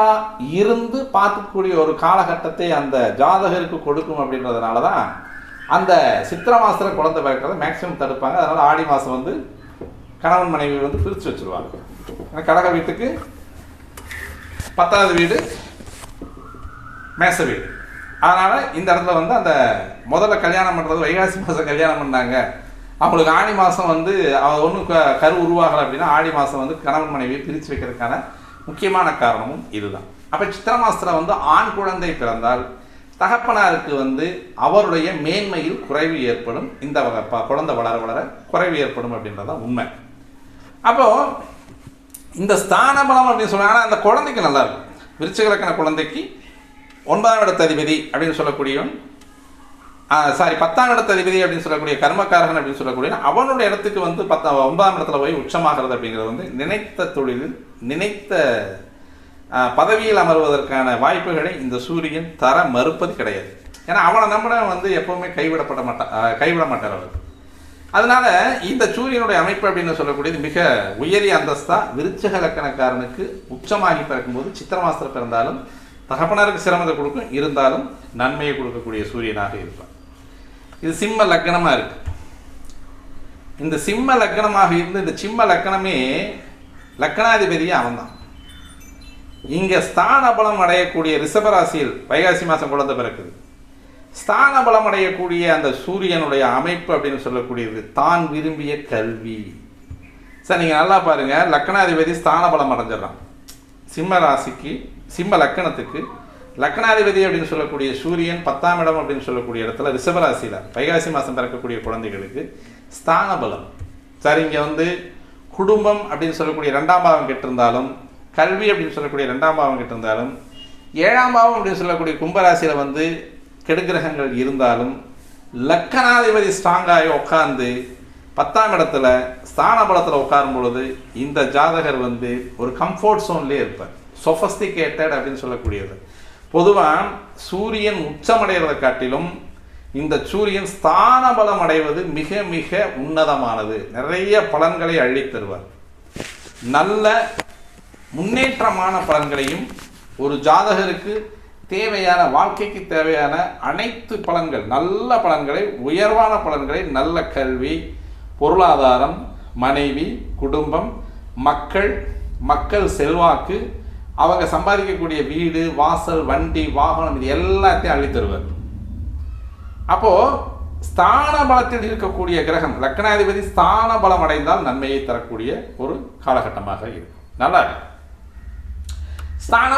கரெக்டாக இருந்து பார்க்கக்கூடிய ஒரு காலகட்டத்தை அந்த ஜாதகருக்கு கொடுக்கும் அப்படின்றதுனால தான் அந்த சித்திரை மாதத்தில் குழந்தை பிறக்கிறத மேக்ஸிமம் தடுப்பாங்க. அதனால் ஆடி மாதம் வந்து கணவன் மனைவி வந்து பிரித்து வச்சுருவாங்க. ஏன்னா கடக வீட்டுக்கு பத்தாவது வீடு மேச வீடு. அதனால் இந்த இடத்துல வந்து அந்த முதல்ல கல்யாணம் பண்ணுறது வைகாசி மாதம் கல்யாணம் பண்ணாங்க. அவங்களுக்கு ஆடி மாதம் வந்து அவ ஒன்றும் கரு உருவாகலை அப்படின்னா ஆடி மாதம் வந்து கணவன் மனைவியை பிரித்து வைக்கிறதுக்கான முக்கியமான காரணமும் இதுதான். அப்போ சித்திர வந்து ஆண் குழந்தை பிறந்தால் தகப்பனாருக்கு வந்து அவருடைய மேன்மையில் குறைவு ஏற்படும். இந்த குழந்தை வளர வளர குறைவு ஏற்படும் அப்படின்றத உண்மை. அப்போ இந்த ஸ்தான பலம் அப்படின்னு சொன்னாங்கன்னா அந்த குழந்தைக்கு நல்லா இருக்கும். விருச்சிகலக்கண குழந்தைக்கு ஒன்பதாம் இடத்த அதிபதி அப்படின்னு சொல்லக்கூடியவன் சாரி பத்தாம் இடத்த அதிபதி அப்படின்னு சொல்லக்கூடிய கர்மக்காரகன் அப்படின்னு சொல்லக்கூடிய அவனுடைய இடத்துக்கு வந்து பத்தா ஒன்பதாம் இடத்துல போய் உச்சமாகிறது அப்படிங்கிறது வந்து நினைத்த தொழிலில் நினைத்த பதவியில் அமர்வதற்கான வாய்ப்புகளை இந்த சூரியன் தர மறுப்பது கிடையாது. ஏன்னா அவனை நம்பின வந்து எப்பவுமே கைவிடப்பட மாட்டான் கைவிட மாட்டார் அவர். அதனால இந்த சூரியனுடைய அமைப்பு அப்படின்னு சொல்லக்கூடியது மிக உயரிய அந்தஸ்தா விருச்சக லக்கணக்காரனுக்கு உச்சமாகி பிறக்கும்போது சித்திர பிறந்தாலும் தகப்பனருக்கு சிரமத்தை கொடுக்கும் இருந்தாலும் நன்மையை கொடுக்கக்கூடிய சூரியனாக இருப்பான் இது சிம்ம லக்கணமாக இருக்கு. இந்த சிம்ம லக்னமாக இருந்து இந்த சிம்ம லக்னமே லக்னாதிபதியே அவன்தான். இங்கே ஸ்தான பலம் அடையக்கூடிய ரிஷபராசியில் வைகாசி மாதம் குழந்தை பிறக்குது. ஸ்தான பலம் அடையக்கூடிய அந்த சூரியனுடைய அமைப்பு அப்படின்னு சொல்லக்கூடியது தான் விரும்பிய கல்வி. சார் நீங்கள் நல்லா பாருங்கள் லக்னாதிபதி ஸ்தான பலம் அடைஞ்சிடறான். சிம்ம ராசிக்கு சிம்ம லக்கணத்துக்கு லக்னாதிபதி அப்படின்னு சொல்லக்கூடிய சூரியன் பத்தாம் இடம் அப்படின்னு சொல்லக்கூடிய இடத்துல ரிஷபராசியில் வைகாசி மாதம் பிறக்கக்கூடிய குழந்தைகளுக்கு ஸ்தான பலம் சார் இங்கே வந்து குடும்பம் அப்படின்னு சொல்லக்கூடிய ரெண்டாம் பாவம் கெட்டிருந்தாலும் கல்வி அப்படின்னு சொல்லக்கூடிய ரெண்டாம் பாவம் கெட்டிருந்தாலும் ஏழாம் பாவம் அப்படின்னு சொல்லக்கூடிய கும்பராசியில் வந்து கெடுக்கிரகங்கள் இருந்தாலும் லக்கணாதிபதி ஸ்ட்ராங்காகி உட்காந்து பத்தாம் இடத்துல ஸ்தான பலத்தில் உட்காரும் பொழுது இந்த ஜாதகர் வந்து ஒரு கம்ஃபர்ட் சோன்லேயே இருப்பார். சொஃபஸ்டிகேட்டட் அப்படின்னு சொல்லக்கூடியது பொதுவாக சூரியன் உச்சமடைகிறத காட்டிலும் இந்த சூரியன் ஸ்தான பலம் அடைவது மிக மிக உன்னதமானது. நிறைய பலன்களை அள்ளித் தருவார். நல்ல முன்னேற்றமான பலன்களையும் ஒரு ஜாதகருக்கு தேவையான வாழ்க்கைக்கு தேவையான அனைத்து பலன்கள் நல்ல பலன்களை உயர்வான பலன்களை நல்ல கல்வி பொருளாதாரம் மனைவி குடும்பம் மக்கள் மக்கள் செல்வாக்கு அவங்க சம்பாதிக்கக்கூடிய வீடு வாசல் வண்டி வாகனம் இது எல்லாத்தையும் அள்ளி தருவார். அப்போ ஸ்தான பலத்தில் இருக்கக்கூடிய கிரகம் லக்னாதிபதி ஸ்தான பலம் அடைந்தால் நன்மையை தரக்கூடிய ஒரு காலகட்டமாக இருக்கும். நல்லா ஸ்தான